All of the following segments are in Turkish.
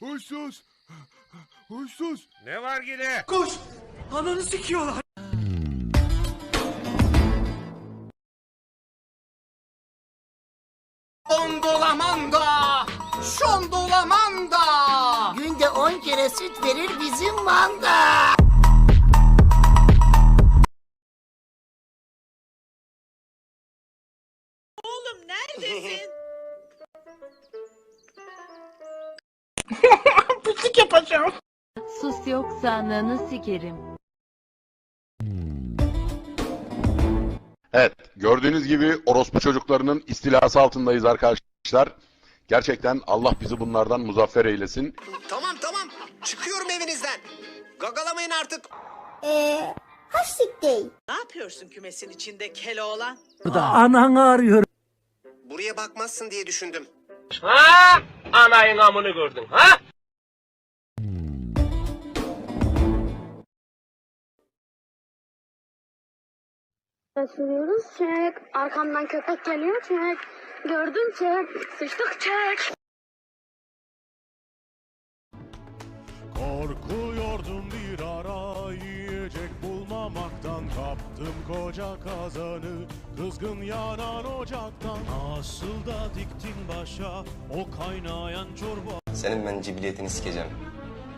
Huysuz. Huysuz. Ne var yine? Koş. Ananı sikiyorlar. Ondolamanda, şondolamanda. Günde 10 kere süt verir bizim manda. Sus yoksa ananı sikerim. Evet, gördüğünüz gibi orospu çocuklarının istilası altındayız arkadaşlar. Gerçekten Allah bizi bunlardan muzaffer eylesin. Tamam tamam, çıkıyorum evinizden. Gagalamayın artık. Eee hastik değil. Ne yapıyorsun kümesin içinde Keloğlan? Ananı arıyorum. Buraya bakmazsın diye düşündüm. Anayın amını gördün ha? Sürüyoruz. Çek. Arkamdan köpek geliyor. Çek. Gördüm çek. Sıçtık çek. Korkuyordum bir ara yiyecek bulmamaktan Kaptım koca kazanı kızgın yanan ocaktan Nasıl da diktin başa o kaynayan çorba Senin ben cibiliyetini sikeceğim.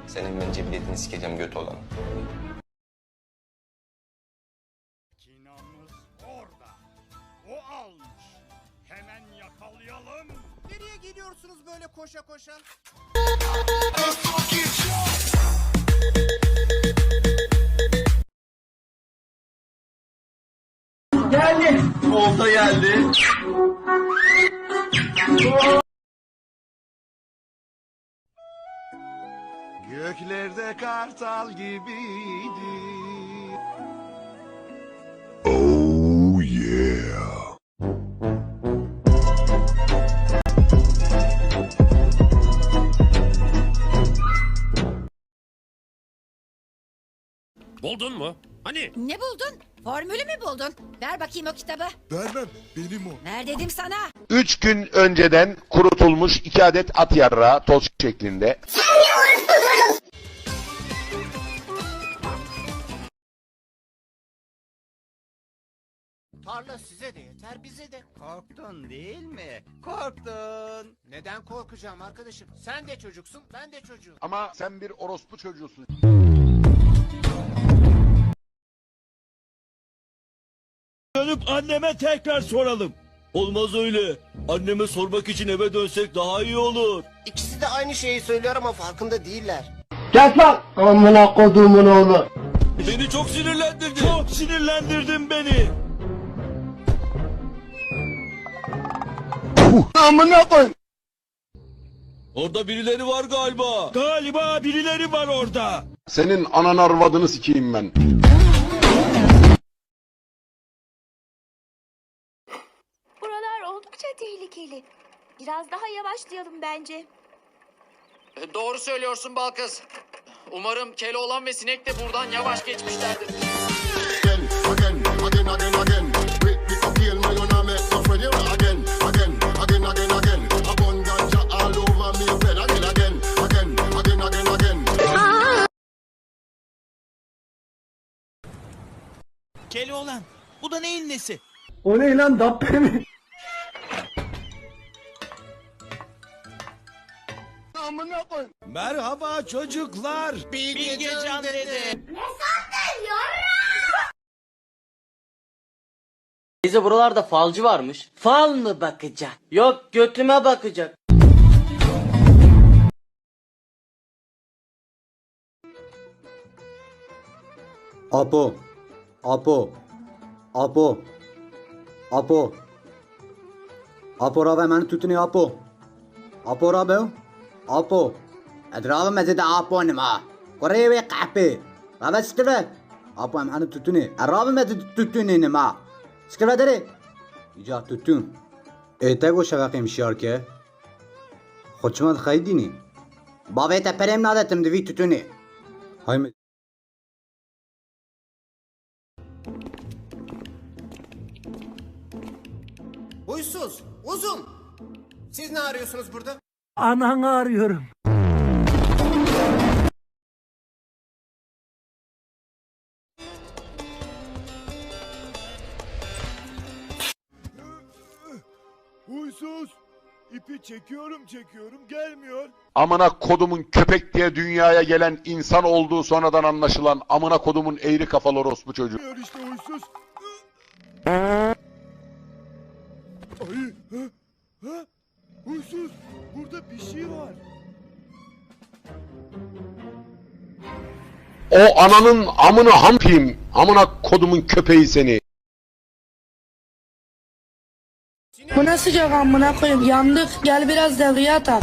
Senin ben cibiliyetini sikeceğim göt olan. Gidiyorsunuz böyle koşa koşa? Olta geldi. Göklerde kartal gibiydi Buldun mu? Hani? Ne buldun? Formülü mü buldun? Ver bakayım o kitabı. Vermem benim o Ver dedim sana. Üç gün önceden kurutulmuş iki adet at yarrağı toz şeklinde. Tarla size de yeter bize de. Korktun değil mi? Korktun. Neden korkacağım arkadaşım? Sen de çocuksun, ben de çocuğum. Ama sen bir orospu çocuğusun. Dönüp anneme tekrar soralım. Olmaz öyle. Anneme sormak için eve dönsek daha iyi olur. İkisi de aynı şeyi söylüyor ama farkında değiller. Beni çok sinirlendirdin. Çok sinirlendirdin beni. Amına koy Orada birileri var galiba. Galiba birileri var orada. Senin anan arvadını sikeyim ben. Buralar oldukça tehlikeli. Biraz daha yavaşlayalım bence. Doğru söylüyorsun Balkız. Umarım Keloğlan ve Sinek de buradan yavaş geçmişlerdir. Keloğlan bu da neyin nesi? O ne lan dabbe mi? Amına koy Merhaba çocuklar. Bilgecan dede. Teyze buralarda falcı varmış. Fal mı bakacak? Yok götüme bakacak. Apo. Apo. Apo. Apo. Apo rabe məni tutun Apo. Apo rabe. Apo. Edrabı mezede Apo nima. Koreyi ve kahpe. Rabe sikire. Apo məni tutun. Rabe mezede tutun nima. Sikire dere. İca tutun. Ete go şevaqim şarke. Xoçmat xaydini. Bave te perem nadetim divi tutuni. Hayme. Huysuz, uzun. Siz ne arıyorsunuz burada? Ananı arıyorum. Huysuz. İpi çekiyorum çekiyorum gelmiyor. Amına kodumun köpek diye dünyaya gelen insan olduğu sonradan anlaşılan amına kodumun eğri kafalı orospu çocuğu. Gelmiyor işte huysuz. Ay. Ha? Ha? Huysuz. Burada bir şey var. O ananın amını hampiyim. Amına kodumun köpeği seni. Bu nasıl sıcak amına koyayım yandık gel biraz devreye atak.